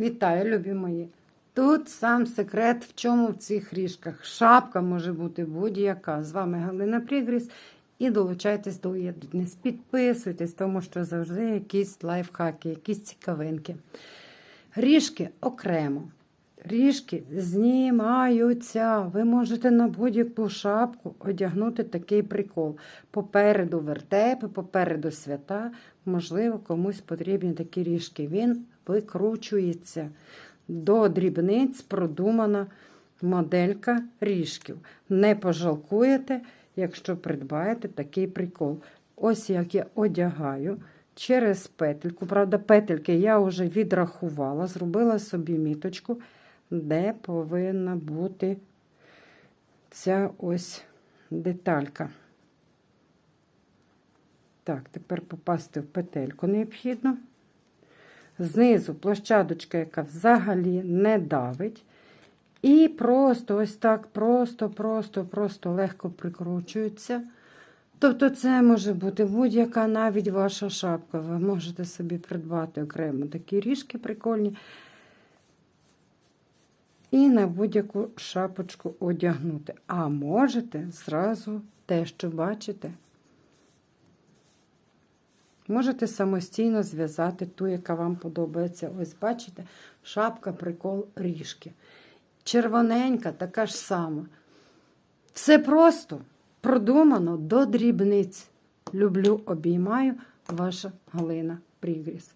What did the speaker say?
Вітаю, любі мої. Тут сам секрет, в чому в цих ріжках. Шапка може бути будь-яка. З вами Галина Прігріс. І долучайтесь до уєднання. Підписуйтесь, тому що завжди якісь лайфхаки, якісь цікавинки. Ріжки окремо. Ріжки знімаються. Ви можете на будь-яку шапку одягнути такий прикол. Попереду вертепи, попереду свята. Можливо, комусь потрібні такі ріжки. Він викручується. До дрібниць продумана моделька ріжків. Не пожалкуєте, якщо придбаєте такий прикол. Ось як я одягаю через петельку. Правда, петельки я вже відрахувала, зробила собі міточку, де повинна бути ця ось деталька. Так, тепер попасти в петельку необхідно. Знизу площадочка, яка взагалі не давить. І просто ось так, просто, просто, просто легко прикручується. Тобто, це може бути будь-яка навіть ваша шапка. Ви можете собі придбати окремо такі ріжки прикольні. І на будь-яку шапочку одягнути. А можете зразу те, що бачите. Можете самостійно зв'язати ту, яка вам подобається. Ось бачите, шапка, прикол, ріжки. Червоненька, така ж сама. Все просто продумано до дрібниць. Люблю, обіймаю ваша Галина Прігріс.